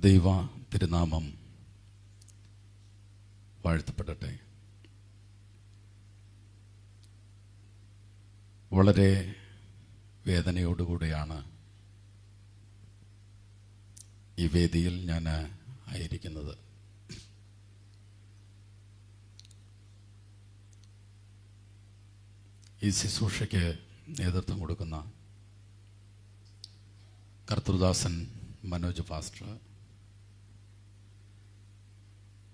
ദൈവ തിരുനാമം വാഴ്ത്തപ്പെടട്ടെ. വളരെ വേദനയോടുകൂടിയാണ് ഈ വേദിയിൽ ഞാൻ ആയിരിക്കുന്നത്. ഈ ശുശ്രൂഷയ്ക്ക് നേതൃത്വം കൊടുക്കുന്ന കർത്തൃദാസൻ മനോജ് പാസ്റ്റർ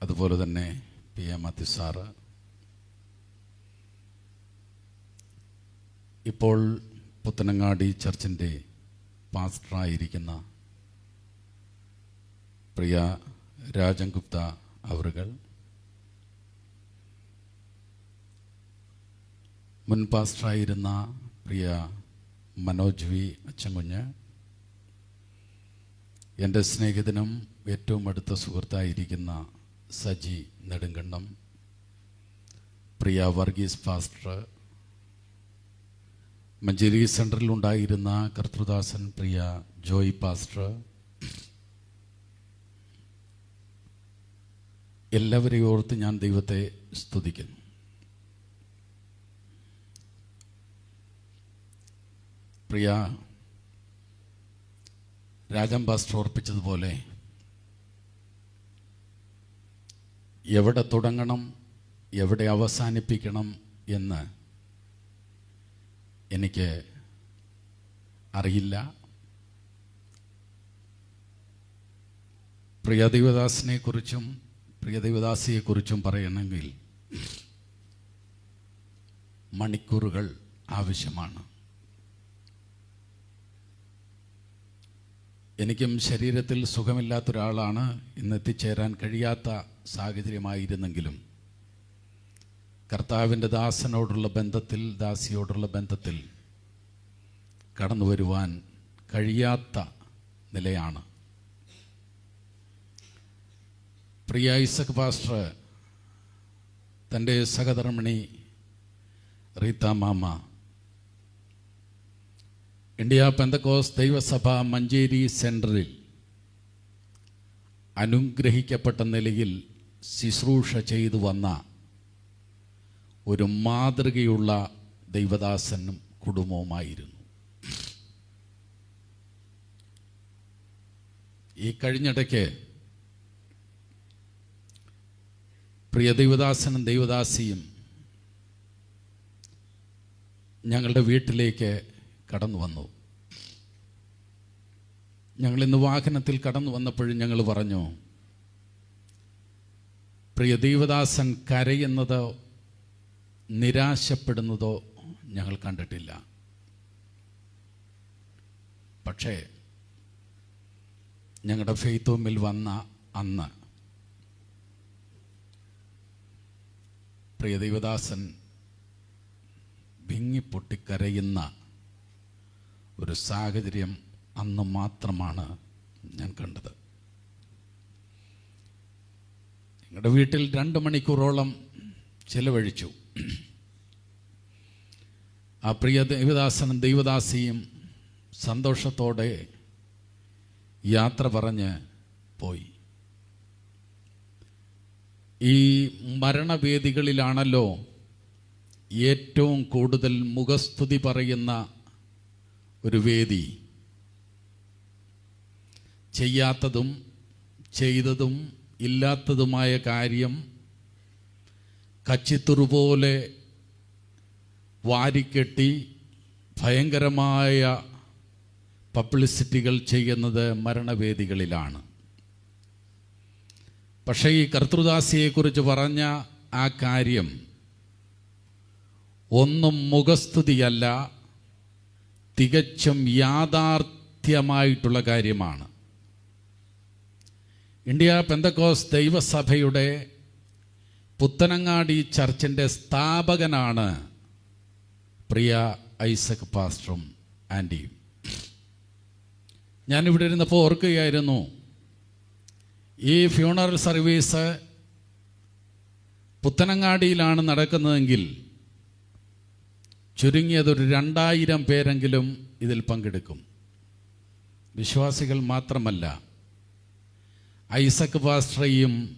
അതുപോലെ തന്നെ പി എം അതിസാറ് ഇപ്പോൾ പുത്തനങ്ങാടി ചർച്ചിന്റെ പാസ്റ്ററായിരിക്കുന്ന പ്രിയ രാജൻ ഗുപ്ത അവറുകൾ മുൻ പാസ്റ്ററായിരുന്ന പ്രിയ മനോജ് വി അച്ചൻകുഞ്ഞ് എന്റെ സ്നേഹിതനും ഏറ്റവും അടുത്ത സുഹൃത്തായിരിക്കുന്ന സജി നെടുങ്കണ്ണം പ്രിയ വർഗീസ് ഫാസ്റ്റർ മഞ്ചേരി സെന്ററിലുണ്ടായിരുന്ന കർത്തൃദാസൻ പ്രിയ ജോയ് പാസ്റ്റർ എല്ലാവരെയും ഓർത്ത് ഞാൻ ദൈവത്തെ സ്തുതിക്കുന്നു. പ്രിയ രാജം പാസ്റ്റർ ഓർപ്പിച്ചതുപോലെ എവിടെ തുടങ്ങണം എവിടെ അവസാനിപ്പിക്കണം എന്ന് എനിക്ക് അറിയില്ല. പ്രിയ ദൈവദാസിനെ കുറിച്ചും പ്രിയ ദൈവദാസിയെക്കുറിച്ചും പറയണമെങ്കിൽ മണിക്കൂറുകൾ ആവശ്യമാണ്. എനിക്കും ശരീരത്തിൽ സുഖമില്ലാത്തൊരാളാണ് ഇന്ന് എത്തിച്ചേരാൻ കഴിയാത്ത സാഹചര്യമായിരുന്നെങ്കിലും കർത്താവിന്റെ ദാസനോടുള്ള ബന്ധത്തിൽ ദാസിയോടുള്ള ബന്ധത്തിൽ കടന്നു വരുവാൻ കഴിയാത്ത നിലയാണ്. പ്രിയ ഐസക് പാസ്റ്റർ തന്റെ സഹധർമ്മിണി റീത്ത മാമ ഇന്ത്യ പെന്തക്കോസ് ദൈവസഭ മഞ്ചേരി സെന്ററിൽ അനുഗ്രഹിക്കപ്പെട്ട നിലയിൽ ശുശ്രൂഷ ചെയ്തു വന്ന ഒരു മാതൃകയുള്ള ദൈവദാസനും കുടുംബവുമായിരുന്നു. ഈ കഴിഞ്ഞിടയ്ക്ക് പ്രിയ ദൈവദാസനും ദൈവദാസിയും ഞങ്ങളുടെ വീട്ടിലേക്ക് കടന്നു വന്നു. ഞങ്ങൾ ഇന്ന് വാഹനത്തിൽ കടന്നു വന്നപ്പോഴും ഞങ്ങൾ പറഞ്ഞു പ്രിയ ദൈവദാസൻ കരയുന്നതോ നിരാശപ്പെടുന്നതോ ഞങ്ങൾ കണ്ടിട്ടില്ല. പക്ഷേ ഞങ്ങളുടെ ഫെയ്ത്തോമിൽ വന്ന അന്ന് പ്രിയ ദൈവദാസൻ ഭിങ്ങിപ്പൊട്ടിക്കരയുന്ന ഒരു സാഹചര്യം അന്ന് മാത്രമാണ് ഞാൻ കണ്ടത്. ഞങ്ങളുടെ വീട്ടിൽ രണ്ട് മണിക്കൂറോളം ചിലവഴിച്ചു. ആ പ്രിയ ദൈവദാസനും ദൈവദാസിയും സന്തോഷത്തോടെ യാത്ര പറഞ്ഞ് പോയി. ഈ മരണവേദികളിലാണല്ലോ ഏറ്റവും കൂടുതൽ മുഖസ്തുതി പറയുന്ന ഒരു വേദി. ചെയ്യാത്തതും ചെയ്തതും ഇല്ലാത്തതുമായ കാര്യം കച്ചിത്തുറുപോലെ വാരിക്കെട്ടി ഭയങ്കരമായ പബ്ലിസിറ്റികൾ ചെയ്യുന്നത് മരണവേദികളിലാണ്. പക്ഷേ ഈ കർത്തൃദാസിയെക്കുറിച്ച് പറഞ്ഞ ആ കാര്യം ഒന്നും മുഖസ്തുതിയല്ല തികച്ചും യാഥാർത്ഥ്യമായിട്ടുള്ള കാര്യമാണ്. ഇന്ത്യ പെന്തക്കോസ് ദൈവസഭയുടെ പുത്തനങ്ങാടി ചർച്ചിന്റെ സ്ഥാപകനാണ് പ്രിയ ഐസക് പാസ്റ്ററും ആന്റിയും ഞാനിവിടെ ഇരുന്നപ്പോൾ ഓർക്കുകയായിരുന്നു ഈ ഫ്യൂണറൽ സർവീസ് പുത്തനങ്ങാടിയിലാണ് നടക്കുന്നതെങ്കിൽ ചുരുങ്ങിയതൊരു രണ്ടായിരം പേരെങ്കിലും ഇതിൽ പങ്കെടുക്കും. വിശ്വാസികൾ മാത്രമല്ല ഐസക് പാസ്ട്രയും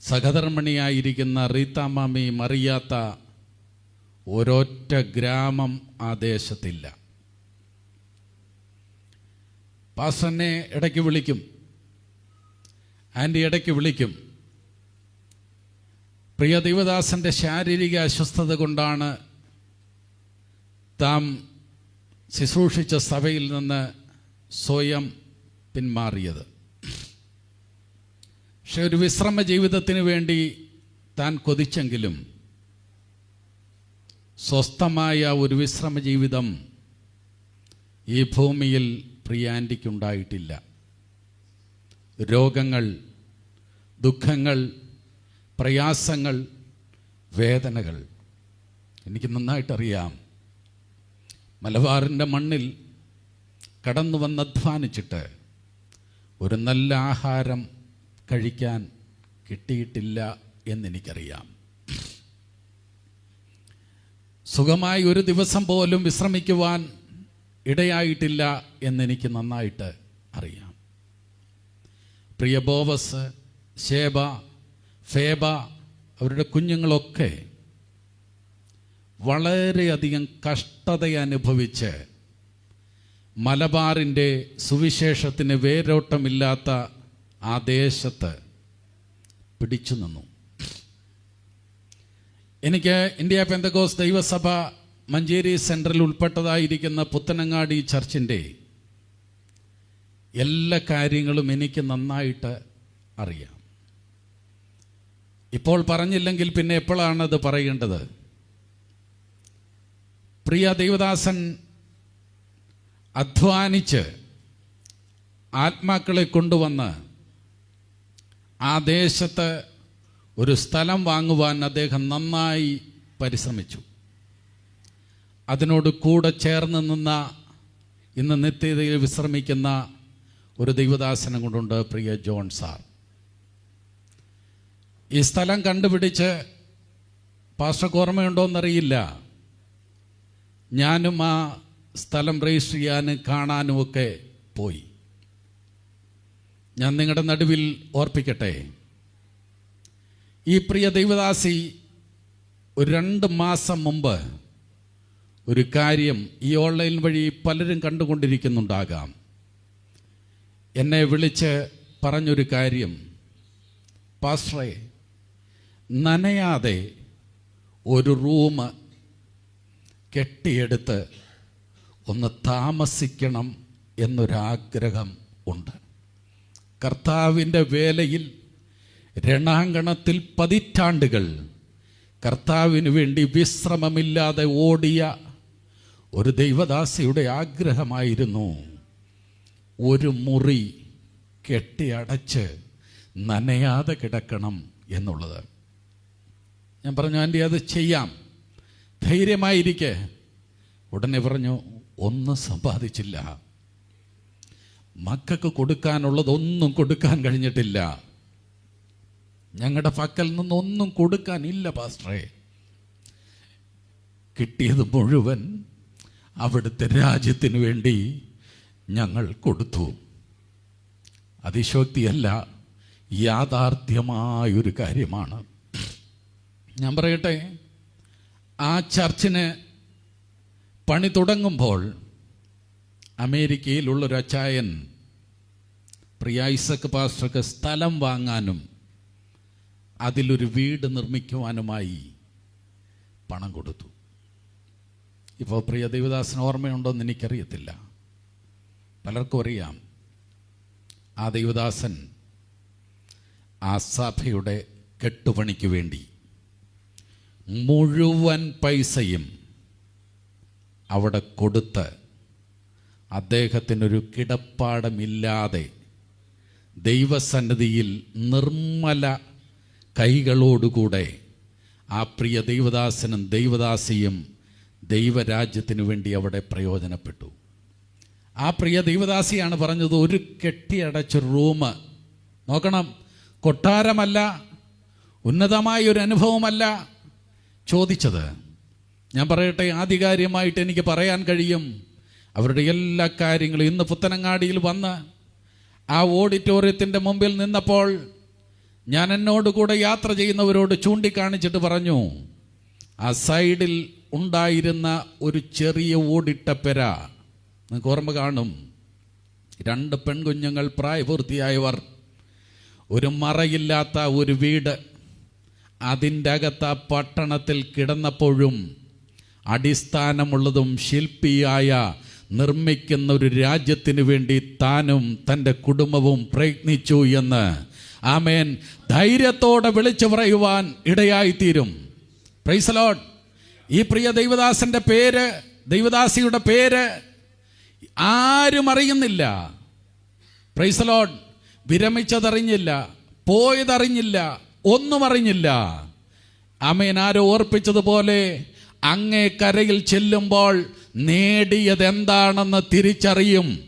സഹധർമ്മിണിയായിരിക്കുന്ന റീത്താമാമയും അറിയാത്ത ഒരൊറ്റ ഗ്രാമം ആ ദേശത്തില്ല. പാസ്റ്ററിനെ ഇടയ്ക്ക് വിളിക്കും. ആന്റി ഇടയ്ക്ക് വിളിക്കും. പ്രിയ ദേവദാസന്റെ ശാരീരിക അസ്വസ്ഥത കൊണ്ടാണ് താം ശുശ്രൂഷിച്ച സഭയിൽ നിന്ന് സ്വയം പിന്മാറിയത്. പക്ഷെ ഒരു വിശ്രമ ജീവിതത്തിന് വേണ്ടി താൻ കൊതിച്ചെങ്കിലും സ്വസ്ഥമായ ഒരു വിശ്രമ ജീവിതം ഈ ഭൂമിയിൽ പ്രിയാന്റിക്കുണ്ടായിട്ടില്ല രോഗങ്ങൾ ദുഃഖങ്ങൾ പ്രയാസങ്ങൾ വേദനകൾ. എനിക്ക് നന്നായിട്ടറിയാം. മലബാറിന്റെ മണ്ണിൽ കടന്നു വന്ന് അധ്വാനിച്ചിട്ട് ഒരു നല്ല ആഹാരം കഴിക്കാൻ കിട്ടിയിട്ടില്ല എന്നെനിക്കറിയാം. സുഖമായി ഒരു ദിവസം പോലും വിശ്രമിക്കുവാൻ ഇടയായിട്ടില്ല എന്നെനിക്ക് നന്നായിട്ട് അറിയാം. പ്രിയ ബോവസ് ശേബ ഫേബ അവരുടെ കുഞ്ഞുങ്ങളൊക്കെ വളരെയധികം കഷ്ടത അനുഭവിച്ച് മലബാറിന്റെ സുവിശേഷത്തിന് വേരോട്ടമില്ലാത്ത ആ ദേശത്ത് പിടിച്ചു നിന്നു. എനിക്ക് ഇന്ത്യ പെന്തകോസ് ദൈവസഭ മഞ്ചേരി സെൻട്രൽ ഉൾപ്പെട്ടതായിരിക്കുന്ന പുത്തനങ്ങാടി ചർച്ചിന്റെ എല്ലാ കാര്യങ്ങളും എനിക്ക് നന്നായിട്ട് അറിയാം. ഇപ്പോൾ പറഞ്ഞില്ലെങ്കിൽ പിന്നെ എപ്പോഴാണ് അത് പറയേണ്ടത്? പ്രിയ ദൈവദാസൻ അധ്വാനിച്ച് ആത്മാക്കളെ കൊണ്ടുവന്ന് ആ ദേശത്ത് ഒരു സ്ഥലം വാങ്ങുവാൻ അദ്ദേഹം നന്നായി പരിശ്രമിച്ചു. അതിനോട് കൂടെ ചേർന്ന് നിന്ന ഇന്ന് നിത്യതയിൽ വിശ്രമിക്കുന്ന ഒരു ദൈവദാസനം കൊണ്ടുണ്ട് പ്രിയ ജോൺ സാർ. ഈ സ്ഥലം കണ്ടുപിടിച്ച് പാസ്റ്റർക്ക് ഓർമ്മയുണ്ടോയെന്നറിയില്ല ഞാനും ആ സ്ഥലം രജിസ്റ്റർ ചെയ്യാനും കാണാനുമൊക്കെ പോയി. ഞാൻ നിങ്ങളുടെ നടുവിൽ ഓർപ്പിക്കട്ടെ. ഈ പ്രിയ ദൈവദാസി ഒരു രണ്ട് മാസം മുമ്പ് ഒരു കാര്യം ഈ ഓൺലൈൻ വഴി പലരും കണ്ടുകൊണ്ടിരിക്കുന്നുണ്ടാകാം. എന്നെ വിളിച്ച് പറഞ്ഞൊരു കാര്യം. പാസ്റ്ററെ നനയാതെ ഒരു റൂം കെട്ടിയെടുത്ത് ഒന്ന് താമസിക്കണം എന്നൊരാഗ്രഹം ഉണ്ട്. കർത്താവിന്റെ വേലയിൽ രണാങ്കണത്തിൽ പതിറ്റാണ്ടുകൾ കർത്താവിന് വേണ്ടി വിശ്രമമില്ലാതെ ഓടിയ ഒരു ദൈവദാസിയുടെ ആഗ്രഹമായിരുന്നു ഒരു മുറി കെട്ടിയടച്ച് നനയാതെ കിടക്കണം എന്നുള്ളത്. ഞാൻ പറഞ്ഞു ആന്റി അത് ചെയ്യാം. ധൈര്യമായിരിക്കെ. ഉടനെ പറഞ്ഞു ഒന്നും സമ്പാദിച്ചില്ല. മക്കൾക്ക് കൊടുക്കാനുള്ളതൊന്നും കൊടുക്കാൻ കഴിഞ്ഞിട്ടില്ല. ഞങ്ങളുടെ പക്കൽ നിന്നൊന്നും കൊടുക്കാനില്ല പാസ്റ്ററെ. കിട്ടിയത് മുഴുവൻ അവിടുത്തെ രാജ്യത്തിന് വേണ്ടി ഞങ്ങൾ കൊടുത്തു. അതിശോക്തിയല്ല യാഥാർത്ഥ്യമായൊരു കാര്യമാണ്. ഞാൻ പറയട്ടെ ആ ചർച്ചിന് പണി തുടങ്ങുമ്പോൾ അമേരിക്കയിലുള്ളൊരു അച്ചായൻ പ്രിയ ഐസക് പാസ്റ്റർക്ക് സ്ഥലം വാങ്ങാനും അതിലൊരു വീട് നിർമ്മിക്കുവാനുമായി പണം കൊടുത്തു. ഇപ്പോൾ പ്രിയ ദേവദാസന് ഓർമ്മയുണ്ടോയെന്ന് എനിക്കറിയത്തില്ല. പലർക്കും അറിയാം. ആ ദേവദാസൻ ആ സഭയുടെ കെട്ടുപണിക്ക് വേണ്ടി മുഴുവൻ പൈസയും അവിടെ കൊടുത്ത് അദ്ദേഹത്തിനൊരു കിടപ്പാടമില്ലാതെ ദൈവസന്നിധിയിൽ നിർമ്മല കൈകളോടുകൂടെ ആ പ്രിയ ദൈവദാസനും ദൈവദാസിയും ദൈവരാജ്യത്തിനു വേണ്ടി അവിടെ പ്രയോജനപ്പെട്ടു. ആ പ്രിയ ദൈവദാസിയാണ് പറഞ്ഞത് ഒരു കെട്ടിയടച്ച റൂം. നോക്കണം കൊട്ടാരമല്ല ഉന്നതമായ ഒരു അനുഭവമല്ല ചോദിച്ചത്. ഞാൻ പറയട്ടെ ആധികാരികമായിട്ട് എനിക്ക് പറയാൻ കഴിയും. അവരുടെ എല്ലാ കാര്യങ്ങളും ഇന്ന് പുത്തനങ്ങാടിയിൽ വന്ന് ആ ഓഡിറ്റോറിയത്തിന്റെ മുമ്പിൽ നിന്നപ്പോൾ ഞാൻ എന്നോട് കൂടെ യാത്ര ചെയ്യുന്നവരോട് ചൂണ്ടിക്കാണിച്ചിട്ട് പറഞ്ഞു ആ സൈഡിൽ ഉണ്ടായിരുന്ന ഒരു ചെറിയ ഓടിട്ട പെര. നിങ്ങൾക്ക് ഓർമ്മ കാണും. രണ്ട് പെൺകുഞ്ഞുങ്ങൾ പ്രായപൂർത്തിയായവർ. ഒരു മറയില്ലാത്ത ഒരു വീട്. അതിന്റെ അകത്ത് ആ പട്ടണത്തിൽ കിടന്നപ്പോഴും അടിസ്ഥാനമുള്ളതും ശില്പിയായ നിർമ്മിക്കുന്ന ഒരു രാജ്യത്തിന് വേണ്ടി താനും തന്റെ കുടുംബവും പ്രയത്നിച്ചു എന്ന് ആമേൻ. ധൈര്യത്തോടെ വിളിച്ചു പറയുവാൻ ഇടയായിത്തീരും. പ്രൈസലോഡ് ഈ പ്രിയ ദൈവദാസന്റെ പേര് ദൈവദാസിയുടെ പേര് ആരും അറിയുന്നില്ല. പ്രൈസലോഡ് വിരമിച്ചതറിഞ്ഞില്ല പോയതറിഞ്ഞില്ല ഒന്നും അറിഞ്ഞില്ല. അമേൻ ആരോ ഓർപ്പിച്ചതുപോലെ അങ്ങേ കരയിൽ ചെല്ലുമ്പോൾ നേടിയത് എന്താണെന്ന് തിരിച്ചറിയും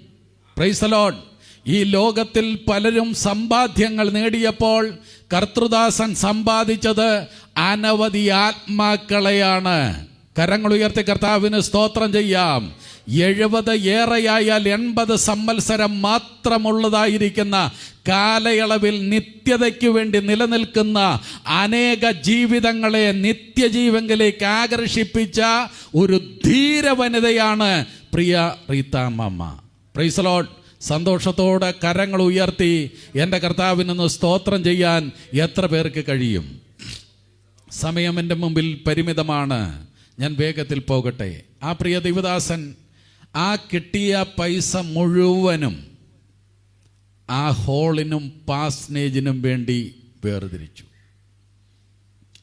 പ്രൈസലോൺ ഈ ലോകത്തിൽ പലരും സമ്പാദ്യങ്ങൾ നേടിയപ്പോൾ കർത്തൃദാസൻ സമ്പാദിച്ചത് അനവധി ആത്മാക്കളെയാണ്. കരങ്ങൾ ഉയർത്തി കർത്താവിന് സ്തോത്രം ചെയ്യാം. എഴുപത് ഏറെയായാൽ എൺപത് സംവത്സരം മാത്രമുള്ളതായിരിക്കുന്ന കാലയളവിൽ നിത്യതയ്ക്ക് വേണ്ടി നിലനിൽക്കുന്ന അനേക ജീവിതങ്ങളെ നിത്യജീവങ്കിലേക്ക് ആകർഷിപ്പിച്ച ഒരു ധീര വനിതയാണ് പ്രിയ റീതാമ്മ പ്രൈസലോട്ട് സന്തോഷത്തോടെ കരങ്ങൾ ഉയർത്തി എന്റെ കർത്താവിനൊന്ന് സ്തോത്രം ചെയ്യാൻ എത്ര പേർക്ക് കഴിയും? സമയം എന്റെ മുമ്പിൽ പരിമിതമാണ്. ഞാൻ വേഗത്തിൽ പോകട്ടെ. ആ പ്രിയ ദേവദാസൻ ആ കിട്ടിയ പൈസ മുഴുവനും ആ ഹോളിനും പാസ്നേജിനും വേണ്ടി വേർതിരിച്ചു.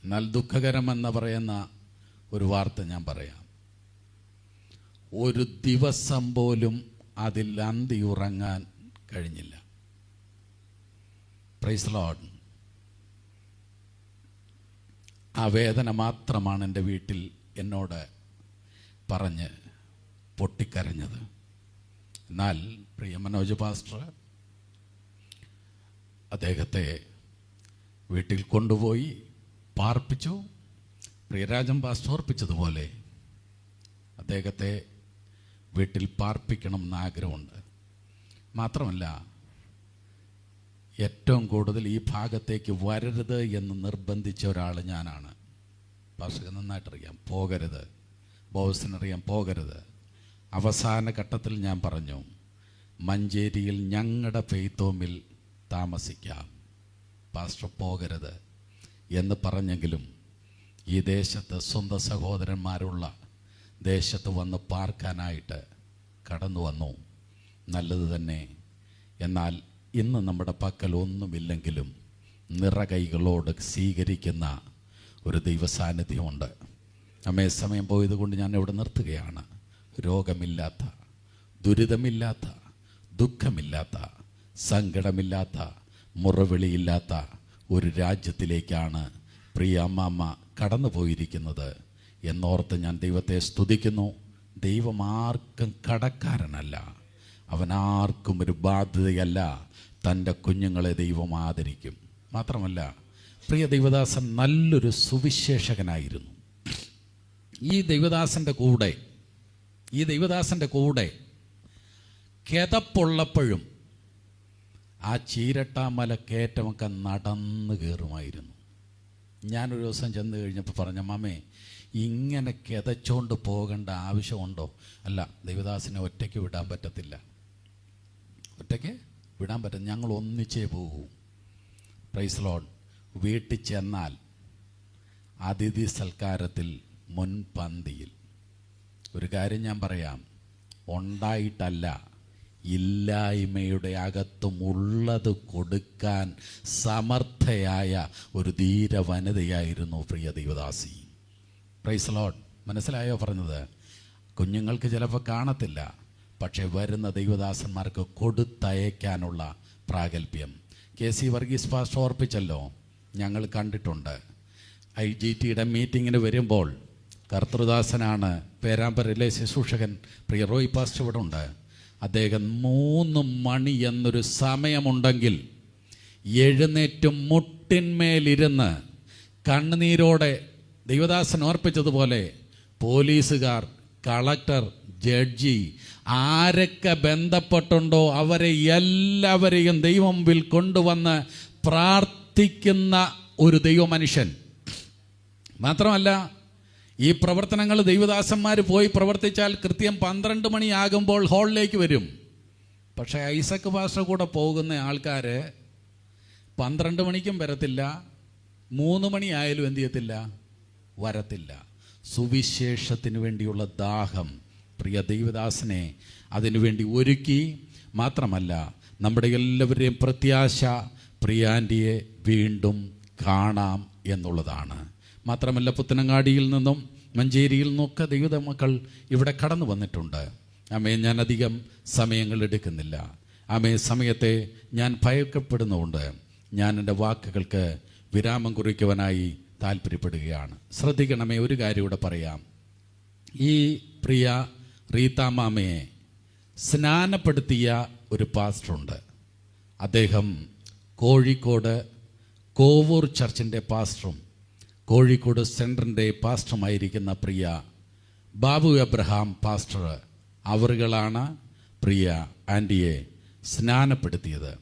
എന്നാൽ ദുഃഖകരമെന്ന് പറയുന്ന ഒരു വാർത്ത ഞാൻ പറയാം. ഒരു ദിവസം പോലും അതിൽ അന്തി ഉറങ്ങാൻ കഴിഞ്ഞില്ല. Praise lord. ആ വേദന മാത്രമാണ് എന്റെ വീട്ടിൽ എന്നോട് പറഞ്ഞ് പൊട്ടിക്കരഞ്ഞത്. എന്നാൽ പ്രിയ മനോജ് പാസ്റ്റർ അദ്ദേഹത്തെ വീട്ടിൽ കൊണ്ടുപോയി പാർപ്പിച്ചു. പ്രിയരാജൻ പാസ്റ്റർ ഓർപ്പിച്ചതുപോലെ അദ്ദേഹത്തെ വീട്ടിൽ പാർപ്പിക്കണം എന്നാഗ്രഹമുണ്ട്. മാത്രമല്ല ഏറ്റവും കൂടുതൽ ഈ ഭാഗത്തേക്ക് വരരുത് എന്ന് നിർബന്ധിച്ച ഒരാൾ ഞാനാണ്. പാസ്റ്റർക്ക് നന്നായിട്ടറിയാം. പോകരുത്. ബോസിനറിയാം പോകരുത്. അവസാന ഘട്ടത്തിൽ ഞാൻ പറഞ്ഞു മഞ്ചേരിയിൽ ഞങ്ങളുടെ ഫെയ്ത്തോമിൽ താമസിക്കാം. പാസ്റ്റർ പോകരുത് എന്ന് പറഞ്ഞെങ്കിലും ഈ ദേശത്ത് സ്വന്തം സഹോദരന്മാരുള്ള ദേശത്ത് വന്ന് പാർക്കാനായിട്ട് കടന്നു വന്നു. നല്ലത് തന്നെ. എന്നാൽ ഇന്ന് നമ്മുടെ പക്കൽ ഒന്നുമില്ലെങ്കിലും നിറകൈകളോട് സ്വീകരിക്കുന്ന ഒരു ദൈവസാന്നിധ്യമുണ്ട്. അമ്മേ സമയം പോയത് കൊണ്ട് ഞാൻ ഇവിടെ നിർത്തുകയാണ്. രോഗമില്ലാത്ത ദുരിതമില്ലാത്ത ദുഃഖമില്ലാത്ത സങ്കടമില്ലാത്ത മുറവിളിയില്ലാത്ത ഒരു രാജ്യത്തിലേക്കാണ് പ്രിയ അമ്മാമ്മ കടന്നു പോയിരിക്കുന്നത് എന്നോർത്ത് ഞാൻ ദൈവത്തെ സ്തുതിക്കുന്നു. ദൈവം ആർക്കും കടക്കാരനല്ല. അവനാർക്കും ഒരു ബാധ്യതയല്ല. തന്റെ കുഞ്ഞുങ്ങളെ ദൈവം ആദരിക്കും. മാത്രമല്ല പ്രിയ ദൈവദാസൻ നല്ലൊരു സുവിശേഷകനായിരുന്നു. ഈ ദൈവദാസന്റെ കൂടെ ഈ ദൈവദാസന്റെ കൂടെ കിതപ്പുള്ളപ്പോഴും ആ ചീരട്ടാമല കയറ്റമൊക്കെ നടന്ന് കയറുമായിരുന്നു. ഞാനൊരു ദിവസം ചെന്ന് കഴിഞ്ഞപ്പോൾ പറഞ്ഞ മാമേ ഇങ്ങനെ കിതച്ചോണ്ട് പോകേണ്ട ആവശ്യമുണ്ടോ? അല്ല ദൈവദാസിനെ ഒറ്റയ്ക്ക് വിടാൻ പറ്റത്തില്ല. ഒറ്റയ്ക്ക്? വിടാൻ പറ്റും ഞങ്ങൾ ഒന്നിച്ചേ പോകൂ. Praise lord. വീട്ടിൽ ചെന്നാൽ അതിഥി സൽക്കാരത്തിൽ മുൻപന്തിയിൽ. ഒരു കാര്യം ഞാൻ പറയാം. ഉണ്ടായിട്ടല്ല ഇല്ലായ്മയുടെ അകത്തും ഉള്ളത് കൊടുക്കാൻ സമർത്ഥയായ ഒരു ധീര വനിതയായിരുന്നു പ്രിയ ദേവദാസി. പ്രൈസ് ലോഡ് മനസ്സിലായോ പറഞ്ഞത്? കുഞ്ഞുങ്ങൾക്ക് ചിലപ്പോൾ കാണത്തില്ല പക്ഷേ വരുന്ന ദൈവദാസന്മാർക്ക് കൊടുത്തയക്കാനുള്ള പ്രാഗൽഭ്യം. കെ സി വർഗീസ് പാസ്റ്റർ ഓർപ്പിച്ചല്ലോ ഞങ്ങൾ കണ്ടിട്ടുണ്ട്. ഐ ജി ടിയുടെ മീറ്റിങ്ങിന് വരുമ്പോൾ കർത്തൃദാസനാണ് പേരാമ്പരയിലെ ശുശ്രൂഷകൻ പ്രിയ റോയ് പാസ്റ്റ് ഇവിടെ ഉണ്ട്. അദ്ദേഹം മൂന്ന് മണി എന്നൊരു സമയമുണ്ടെങ്കിൽ എഴുന്നേറ്റ് മുട്ടിന്മേലിരുന്ന് കണ്ണുനീരോടെ ദൈവദാസൻ ഓർപ്പിച്ചതുപോലെ പോലീസുകാർ കളക്ടർ ജഡ്ജി ആരൊക്കെ ബന്ധപ്പെട്ടുണ്ടോ അവരെ എല്ലാവരെയും ദൈവമുമ്പിൽ കൊണ്ടുവന്ന് പ്രാർത്ഥിക്കുന്ന ഒരു ദൈവമനുഷ്യൻ. മാത്രമല്ല ഈ പ്രവർത്തനങ്ങൾ ദൈവദാസന്മാർ പോയി പ്രവർത്തിച്ചാൽ കൃത്യം പന്ത്രണ്ട് മണിയാകുമ്പോൾ ഹാളിലേക്ക് വരും. പക്ഷേ ഐസക് ഭാഷ കൂടെ പോകുന്ന ആൾക്കാർ പന്ത്രണ്ട് മണിക്കും വരത്തില്ല മൂന്ന് മണിയായാലും എന്ത് ചെയ്യത്തില്ല? വരത്തില്ല. സുവിശേഷത്തിന് വേണ്ടിയുള്ള ദാഹം പ്രിയ ദൈവദാസനെ അതിനുവേണ്ടി ഒരുക്കി. മാത്രമല്ല നമ്മുടെ എല്ലാവരുടെയും പ്രത്യാശ പ്രിയാന്റിയെ വീണ്ടും കാണാം എന്നുള്ളതാണ്. മാത്രമല്ല പുത്തനങ്ങാടിയിൽ നിന്നും മഞ്ചേരിയിൽ നിന്നൊക്കെ ദൈവത മക്കൾ ഇവിടെ കടന്നു വന്നിട്ടുണ്ട്. അമ്മയെ ഞാൻ അധികം സമയങ്ങൾ എടുക്കുന്നില്ല. അമ്മയെ സമയത്തെ ഞാൻ ഭയക്കപ്പെടുന്നുകൊണ്ട് ഞാൻ എന്റെ വാക്കുകൾക്ക് വിരാമം കുറിക്കുവാനായി താല്പര്യപ്പെടുകയാണ്. ശ്രദ്ധിക്കണമേ ഒരു കാര്യം ഇവിടെ പറയാം. ഈ പ്രിയ റീതാമാമയെ സ്നാനപ്പെടുത്തിയ ഒരു പാസ്റ്ററുണ്ട്. അദ്ദേഹം കോഴിക്കോട് കോവൂർ ചർച്ചിന്റെ പാസ്റ്ററും കോഴിക്കോട് സെന്ററിന്റെ പാസ്റ്ററുമായിരിക്കുന്ന പ്രിയ ബാബു എബ്രഹാം പാസ്റ്റർ അവറുകളാണ് പ്രിയ ആന്റിയെ സ്നാനപ്പെടുത്തിയത്.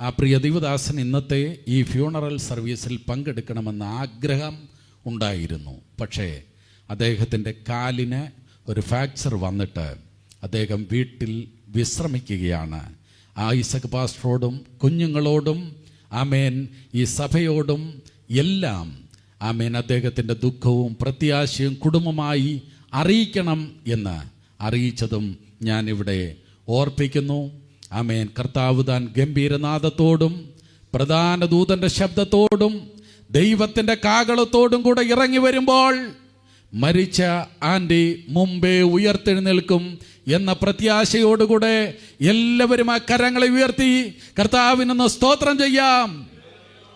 ആ പ്രിയ ദൈവദാസൻ ഇന്നത്തെ ഈ ഫ്യൂണറൽ സർവീസിൽ പങ്കെടുക്കണമെന്ന ആഗ്രഹം ഉണ്ടായിരുന്നു. പക്ഷേ അദ്ദേഹത്തിന്റെ കാലിന് ഒരു ഫ്രാക്ചർ വന്നിട്ട് അദ്ദേഹം വീട്ടിൽ വിശ്രമിക്കുകയാണ്. ആ ഇസക് പാസ്റ്ററോടും കുഞ്ഞുങ്ങളോടും ആമേൻ. ഈ സഭയോടും എല്ലാം ആമേൻ. അദ്ദേഹത്തിന്റെ ദുഃഖവും പ്രത്യാശയും കുടുംബമായി അറിയിക്കണം എന്ന് അറിയിച്ചതും ഞാനിവിടെ ഓർപ്പിക്കുന്നു. ആമേൻ. കർത്താവ് താൻ ഗംഭീരനാഥത്തോടും പ്രധാന ദൂതന്റെ ശബ്ദത്തോടും ദൈവത്തിന്റെ കാകളത്തോടും കൂടെ ഇറങ്ങി വരുമ്പോൾ മരിച്ച ആന്റി മുമ്പേ ഉയർത്തെഴുന്നേൽക്കും എന്ന പ്രത്യാശയോടുകൂടെ എല്ലാവരും ആ കരങ്ങളെ ഉയർത്തി കർത്താവിനൊന്ന് സ്തോത്രം ചെയ്യാം.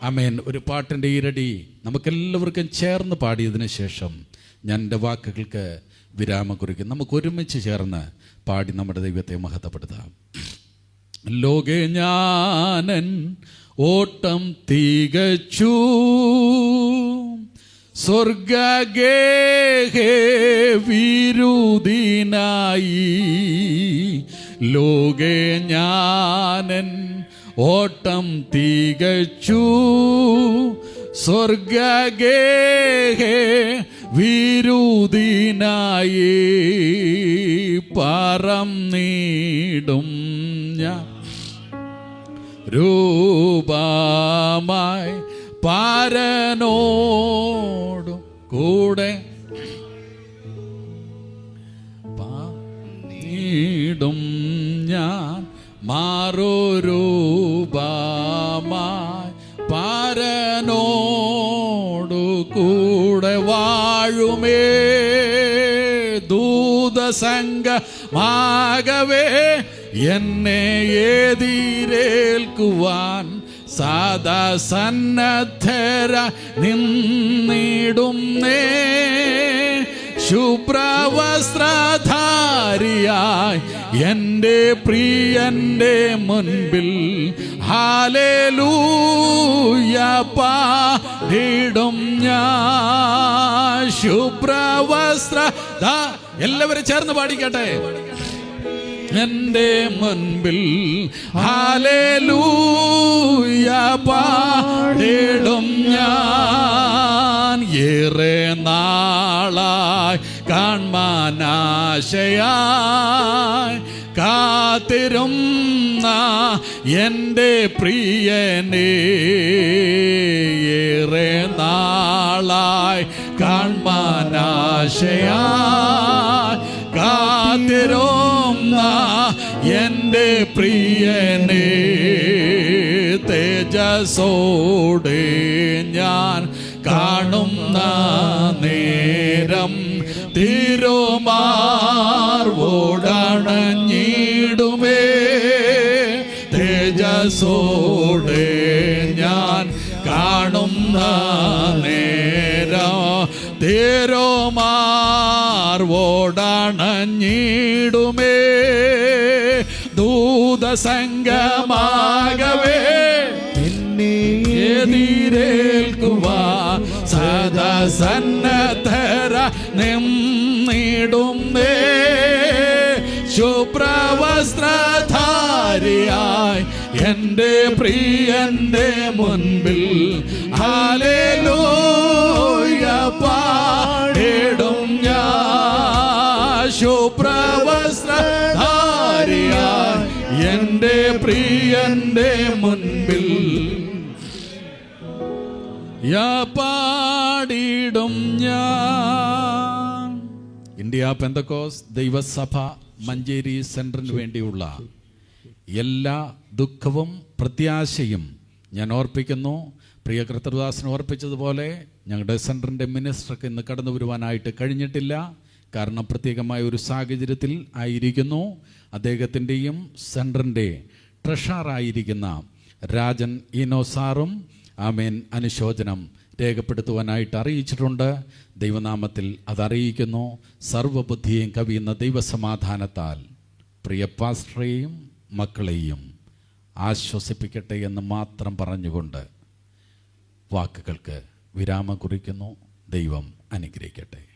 അമേൻ ഒരു പാട്ടിന്റെ ഈരടി നമുക്കെല്ലാവർക്കും ചേർന്ന് പാടിയതിനു ശേഷം ഞാൻ എന്റെ വാക്കുകൾക്ക് വിരാമം കുറിക്കും നമുക്ക് ഒരുമിച്ച് ചേർന്ന് പാടി നമ്മുടെ ദൈവത്തെ മഹത്വപ്പെടുത്താം. ലോകെ ഞാനൻ ഓട്ടം തികച്ചു. സ്വർഗേഹേ വിരുദിനായി. ലോകെ ഞാനൻ ഓട്ടം തികച്ചു. സ്വർഗേ വിരുദിനായി പറം നീടും ഞാൻ. രൂപമായി പാരനോടും കൂടെ പാടും ഞാൻ മാറൊരൂപമായി പാരനോടു കൂടെ വാഴുമേ. ദൂതസംഗമാകവേ എന്നെ എതിരേൽക്കുവാൻ സാദാ സന്നദ്ധര നിന്നിടുന്നേ. ശുഭ്രവസ്ത്രധാരിയായി എന്റെ പ്രിയന്റെ മുൻപിൽ. ഹാലേലൂയ പാടിടും ഞാൻ. ശുഭ്രവസ്ത്ര എല്ലാവരും ചേർന്ന് പാടിക്കട്ടെ. എന്റെ മുൻപിൽ ഹാലേലൂയ പാടിടും ഞാൻ. ഏറെ നാളായി കാൺമാനാശയായി കാത്തിരുന്ന എന്റെ പ്രിയനേ. ഏറെ നാളായി കാൺമാനാശയായി കാത്തിരുന്ന എന്റെ പ്രിയനേ തേജസോടെ ഞാൻ കാണുന്ന നേരം തിരുമാർവോടണഞ്ഞിടുമേ. തേജസോടെ ഞാൻ കാണുന്ന നേരം തിരുമാർവോടണഞ്ഞിടുമേ. ദൂതസംഗമാകവേ സദാ സന്നദ്ധര നിന്നിടുന്നേ. ശുഭ്രവസ്ത്രധാരിയായി എന്റെ പ്രിയന്റെ മുൻപിൽ. ഹാലേലൂയ പാടിടും ഞാൻ. ശുഭ്രവസ്ത്രധാരിയായി എന്റെ പ്രിയന്റെ മുൻപിൽ യാ പാടിടും ഞാൻ. ഇന്ത്യ പെന്തക്കോസ് ദൈവസഭ മഞ്ചേരി സെന്ററിന് വേണ്ടിയുള്ള എല്ലാ ദുഃഖവും പ്രത്യാശയും ഞാൻ ഓർപ്പിക്കുന്നു. പ്രിയ കർത്തൃദാസൻ ഓർപ്പിച്ചതുപോലെ ഞങ്ങളുടെ സെന്ററിന്റെ മിനിസ്റ്റർക്ക് ഇന്ന് കടന്നു വരുവാനായിട്ട് കഴിഞ്ഞിട്ടില്ല. കാരണം പ്രത്യേകമായ ഒരു സാഹചര്യത്തിൽ ആയിരിക്കുന്നു. അദ്ദേഹത്തിന്റെയും സെന്ററിന്റെ ട്രഷറായിരിക്കുന്ന രാജൻ ഇനോസാറും ആമേൻ അനുശോചനം രേഖപ്പെടുത്തുവാനായിട്ട് അറിയിച്ചിട്ടുണ്ട്. ദൈവനാമത്തിൽ അതറിയിക്കുന്നു. സർവബുദ്ധിയും കവിയുന്ന ദൈവസമാധാനത്താൽ പ്രിയ മക്കളെയും ആശ്വസിപ്പിക്കട്ടെ എന്ന് മാത്രം പറഞ്ഞുകൊണ്ട് വാക്കുകൾക്ക് വിരാമം കുറിക്കുന്നു. ദൈവം അനുഗ്രഹിക്കട്ടെ.